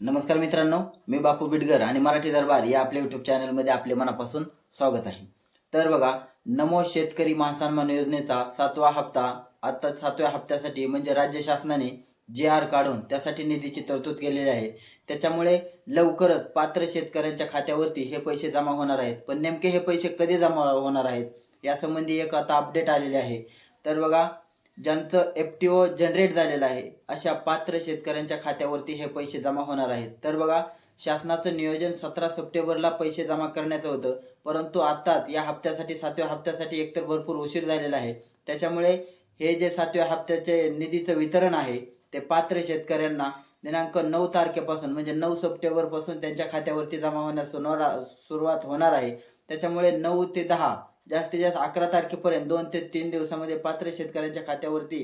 नमस्कार मित्रांनो मी बापू बिडगर आणि मराठी दरबार या आपल्या युट्यूब चॅनलमध्ये आपले मनापासून स्वागत आहे. तर बघा नमो शेतकरी महासन्मान योजनेचा सातवा हप्ता आता सातव्या हप्त्यासाठी म्हणजे राज्य शासनाने जे आर काढून त्यासाठी निधीची तरतूद केलेली आहे. त्याच्यामुळे लवकरच पात्र शेतकऱ्यांच्या खात्यावरती हे पैसे जमा होणार आहेत. पण नेमके हे पैसे कधी जमा होणार आहेत यासंबंधी एक आता अपडेट आलेले आहे. तर बघा ज्यांचं एफ टी ओ जनरेट झालेलं आहे अशा पात्र शेतकऱ्यांच्या खात्यावरती हे पैसे जमा होणार आहेत. तर बघा शासनाचं नियोजन सतरा सप्टेंबरला पैसे जमा करण्याचं होतं परंतु आताच या हप्त्यासाठी सातव्या हप्त्यासाठी एकतर भरपूर उशीर झालेला आहे. त्याच्यामुळे हे जे सातव्या हप्त्याचे निधीचं वितरण आहे ते पात्र शेतकऱ्यांना दिनांक नऊ तारखेपासून म्हणजे नऊ सप्टेंबरपासून त्यांच्या खात्यावरती जमा होण्यास सुरुवात होणार आहे. त्याच्यामुळे नऊ ते दहा जास्तीत जास्त अकरा तारखेपर्यंत दोन ते तीन दिवसामध्ये पात्र शेतकऱ्यांच्या खात्यावरती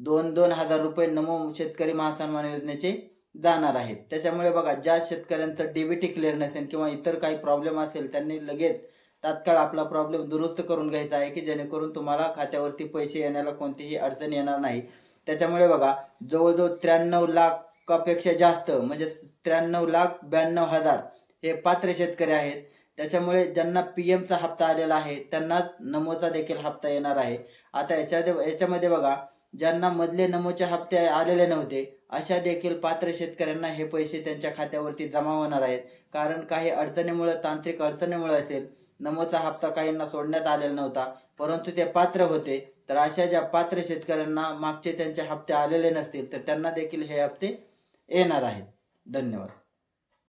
दोन दोन हजार रुपये नमो शेतकरी महासन्मान योजनेचे जाणार आहेत. त्याच्यामुळे बघा ज्या शेतकऱ्यांचं डीबीटी क्लिअर नसेल किंवा इतर काही प्रॉब्लेम असेल त्यांनी लगेच तात्काळ आपला प्रॉब्लेम दुरुस्त करून घ्यायचा आहे की जेणेकरून तुम्हाला खात्यावरती पैसे येण्याला कोणतीही अडचण येणार नाही. त्याच्यामुळे बघा जवळजवळ त्र्याण्णव लाखापेक्षा जास्त म्हणजे त्र्याण्णव लाख ब्याण्णव हजार हे पात्र शेतकरी आहेत. त्याच्यामुळे ज्यांना पी एमचा हप्ता आलेला आहे त्यांनाच नमोचा देखील हप्ता येणार आहे. आता याच्या याच्यामध्ये बघा ज्यांना मधले नमोचे हप्ते आलेले नव्हते अशा देखील पात्र शेतकऱ्यांना हे पैसे त्यांच्या खात्यावरती जमा होणार आहेत. कारण काही अडचणीमुळे तांत्रिक अडचणीमुळे असेल नमोचा हप्ता काहींना सोडण्यात आलेला नव्हता. परंतु ते पात्र होते. तर अशा ज्या पात्र शेतकऱ्यांना मागचे त्यांचे हप्ते आलेले नसतील तर त्यांना देखील हे हप्ते येणार आहेत. धन्यवाद.